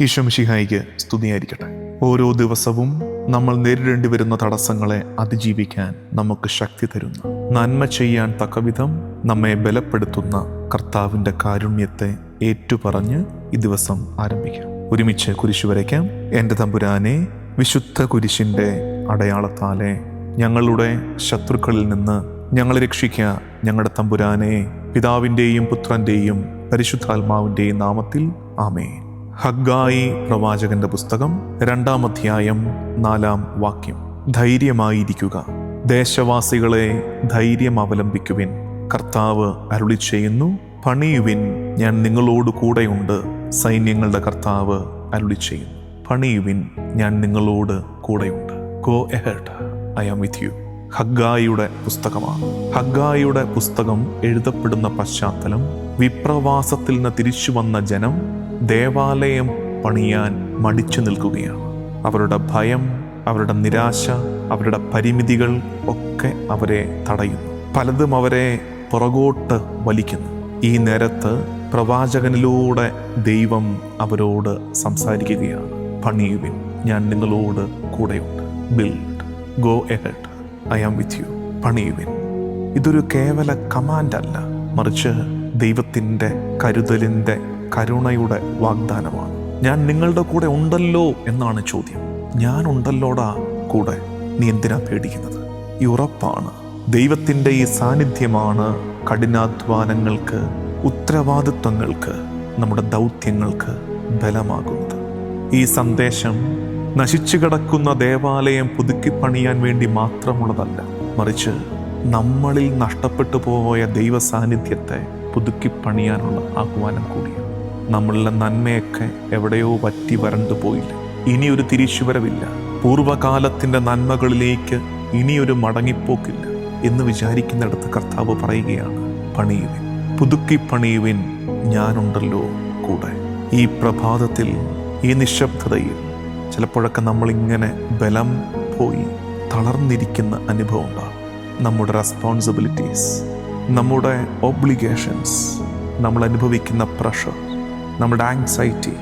ഈശോമിഷിഹായിക്ക് സ്തുതിയായിരിക്കട്ടെ. ഓരോ ദിവസവും നമ്മൾ നേരിടേണ്ടി വരുന്ന തടസ്സങ്ങളെ അതിജീവിക്കാൻ നമുക്ക് ശക്തി തരുന്ന നന്മ ചെയ്യാൻ തക്കവിധം നമ്മെ ബലപ്പെടുത്തുന്ന കർത്താവിന്റെ കാരുണ്യത്തെ ഏറ്റുപറഞ്ഞ് ഈ ദിവസം ആരംഭിക്കാം. ഒരുമിച്ച് കുരിശു വരയ്ക്കാം. എന്റെ തമ്പുരാനെ വിശുദ്ധ കുരിശിന്റെ അടയാളത്താലെ ഞങ്ങളുടെ ശത്രുക്കളിൽ നിന്ന് ഞങ്ങളെ രക്ഷിക്കുക ഞങ്ങളുടെ തമ്പുരാനെ പിതാവിന്റെയും പുത്രന്റെയും പരിശുദ്ധാത്മാവിന്റെയും നാമത്തിൽ ആമേൻ. ഹഗ്ഗായി പ്രവാചകന്റെ പുസ്തകം രണ്ടാം അധ്യായം നാലാം വാക്യം. ധൈര്യമായിരിക്കുക. ദേശവാസികളെ ധൈര്യം അവലംബിക്കുവിൻ. കർത്താവ് അരുളി ചെയ്യുന്നു പണിയുവിൻ. ഞാൻ നിങ്ങളോട് കൂടെയുണ്ട് സൈന്യങ്ങളുടെ കർത്താവ് അരുളി ചെയ്യുന്നു. പണിയുവിൻ ഞാൻ നിങ്ങളോട് കൂടെയുണ്ട്. Go ahead I am with you ഹഗ്ഗായിയുടെ പുസ്തകമാണ്. ഹഗ്ഗായിയുടെ പുസ്തകം എഴുതപ്പെടുന്ന പശ്ചാത്തലം വിപ്രവാസത്തിൽ നിന്ന് തിരിച്ചു വന്ന ജനം ദേവാലയം പണിയാൻ മടിച്ചു നിൽക്കുകയാണ്. അവരുടെ ഭയം അവരുടെ നിരാശ അവരുടെ പരിമിതികൾ ഒക്കെ അവരെ തടയുന്നു. പലതും അവരെ പുറകോട്ട് വലിക്കുന്നു. ഈ നേരത്ത് പ്രവാചകനിലൂടെ ദൈവം അവരോട് സംസാരിക്കുകയാണ്. പണിയുവിൻ ഞാൻ നിങ്ങളോട് കൂടെയുണ്ട്. Build go ahead I am with you പണിയുവിൻ ഇതൊരു കേവല കമാൻഡ് അല്ല. മറിച്ച് ദൈവത്തിന്റെ കരുതലിന്റെ കരുണയുടെ വാഗ്ദാനമാണ്. ഞാൻ നിങ്ങളുടെ കൂടെ ഉണ്ടല്ലോ എന്നാണ് ചോദ്യം. ഞാൻ ഉണ്ടല്ലോടാ കൂടെ. നീ എന്തിനാ പേടിക്കുന്നത്? ഈ ഉറപ്പാണ്. ദൈവത്തിന്റെ ഈ സാന്നിധ്യമാണ് കഠിനാധ്വാനങ്ങൾക്ക് ഉത്തരവാദിത്വങ്ങൾക്ക് നമ്മുടെ ദൗത്യങ്ങൾക്ക് ബലമാകുന്നത്. ഈ സന്ദേശം നശിച്ചു കിടക്കുന്ന ദേവാലയം പുതുക്കി പണിയാൻ വേണ്ടി മാത്രമുള്ളതല്ല മറിച്ച് നമ്മളിൽ നഷ്ടപ്പെട്ടു പോയ ദൈവ സാന്നിധ്യത്തെ പുതുക്കി പണിയാനുള്ള ആഹ്വാനം കൂടിയാണ്. നമ്മളിലെ നന്മയൊക്കെ എവിടെയോ വറ്റി വരണ്ടു പോയില്ല. ഇനിയൊരു തിരിച്ചുവരവില്ല. പൂർവകാലത്തിന്റെ നന്മകളിലേക്ക് ഇനിയൊരു മടങ്ങിപ്പോക്കില്ല എന്ന് വിചാരിക്കുന്നിടത്ത് കർത്താവ് പറയുകയാണ് പണിയുവിൻ. പുതുക്കി പണിയുവിൻ ഞാനുണ്ടല്ലോ കൂടെ. ഈ പ്രഭാതത്തിൽ ഈ നിശബ്ദതയിൽ ചിലപ്പോഴൊക്കെ നമ്മളിങ്ങനെ ബലം പോയി തളർന്നിരിക്കുന്ന അനുഭവം ഉണ്ടാകും. നമ്മുടെ റെസ്പോൺസിബിലിറ്റീസ് നമ്മുടെ ഒബ്ലിഗേഷൻസ് നമ്മൾ അനുഭവിക്കുന്ന പ്രഷർ നമ്മുടെ ആങ്സൈറ്റി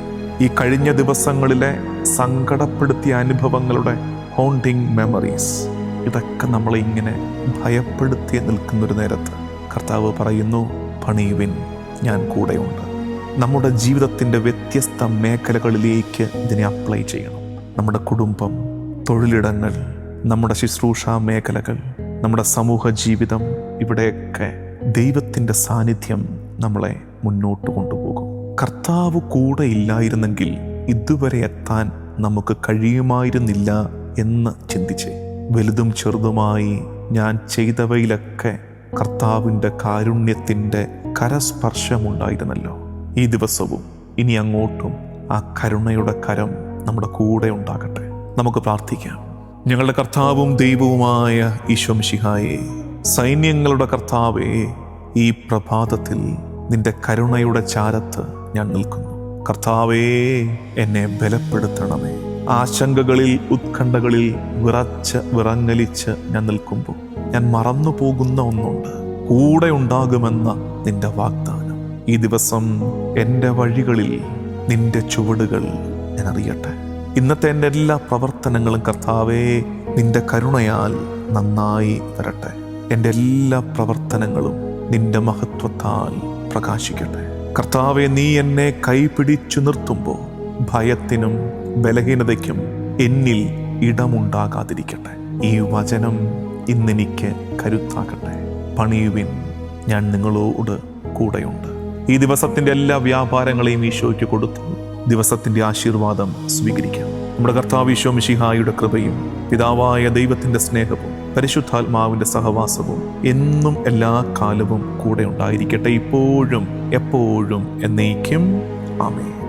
ഈ കഴിഞ്ഞ ദിവസങ്ങളിലെ സങ്കടപ്പെടുത്തിയ അനുഭവങ്ങളുടെ ഹോണ്ടിങ് മെമ്മറീസ് ഇതൊക്കെ നമ്മളെ ഇങ്ങനെ ഭയപ്പെടുത്തി നിൽക്കുന്നൊരു നേരത്ത് കർത്താവ് പറയുന്നു പണിയുവിൻ ഞാൻ കൂടെയുണ്ട്. നമ്മുടെ ജീവിതത്തിന്റെ വ്യത്യസ്ത മേഖലകളിലേക്ക് ഇതിനെ അപ്ലൈ ചെയ്യണം. നമ്മുടെ കുടുംബം തൊഴിലിടങ്ങൾ നമ്മുടെ ശുശ്രൂഷാ മേഖലകൾ നമ്മുടെ സമൂഹ ജീവിതം ഇവിടെയൊക്കെ ദൈവത്തിന്റെ സാന്നിധ്യം നമ്മളെ മുന്നോട്ട് കൊണ്ടുപോകും. കർത്താവ് കൂടെ ഇല്ലായിരുന്നെങ്കിൽ ഇതുവരെ എത്താൻ നമുക്ക് കഴിയുമായിരുന്നില്ല എന്ന് ചിന്തിച്ച് വലുതും ചെറുതുമായി ഞാൻ ചെയ്തവയിലൊക്കെ കർത്താവിന്റെ കാരുണ്യത്തിന്റെ കരസ്പർശമുണ്ടായിരുന്നല്ലോ. ഈ ദിവസവും ഇനി അങ്ങോട്ടും ആ കരുണയുടെ കരം നമ്മുടെ കൂടെ ഉണ്ടാകട്ടെ. നമുക്ക് പ്രാർത്ഥിക്കാം. ഞങ്ങളുടെ കർത്താവും ദൈവവുമായ ഈശ്വം ഈശ്വംശിഹായെ സൈന്യങ്ങളുടെ കർത്താവേ ഈ പ്രഭാതത്തിൽ നിന്റെ കരുണയുടെ ചാരത്ത് ഞാൻ നിൽക്കുന്നു. കർത്താവേ എന്നെ ബലപ്പെടുത്തണമേ. ആശങ്കകളിൽ ഉത്കണ്ഠകളിൽ വിറച്ച് വിറങ്ങലിച്ച് ഞാൻ നിൽക്കുമ്പോൾ ഞാൻ മറന്നു പോകുന്ന ഒന്നുണ്ട്. കൂടെ ഉണ്ടാകുമെന്ന നിന്റെ വാഗ്ദാനം. ഈ ദിവസം എന്റെ വഴികളിൽ നിന്റെ ചുവടുകൾ ഞാൻ അറിയട്ടെ. ഇന്നത്തെ എന്റെ എല്ലാ പ്രവർത്തനങ്ങളും കർത്താവേ നിന്റെ കരുണയാൽ നന്നായി വരട്ടെ. എന്റെ എല്ലാ പ്രവർത്തനങ്ങളും നിന്റെ മഹത്വത്താൽ പ്രകാശിക്കട്ടെ. കർത്താവെ നീ എന്നെ കൈപിടിച്ചു നിർത്തുമ്പോൾ ഭയത്തിനും ബലഹീനതയ്ക്കും എന്നിൽ ഇടമുണ്ടാകാതിരിക്കട്ടെ. ഈ വചനം ഇന്നെനിക്ക് കരുത്താകട്ടെ. പണിയുവിൻ ഞാൻ നിങ്ങളോട് കൂടെയുണ്ട്. ഈ ദിവസത്തിന്റെ എല്ലാ വ്യാപാരങ്ങളെയും ഈശോയ്ക്ക് കൊടുത്തു. ദിവസത്തിന്റെ ആശീർവാദം സ്വീകരിക്കാം. നമ്മുടെ കർത്താവ് ഈശോ മിഷിഹായുടെ കൃപയും പിതാവായ ദൈവത്തിന്റെ സ്നേഹവും പരിശുദ്ധാത്മാവിന്റെ സഹവാസവും എന്നും എല്ലാ കാലവും കൂടെ ഉണ്ടായിരിക്കട്ടെ ഇപ്പോഴും എപ്പോഴും എന്നേക്കും. ആമേ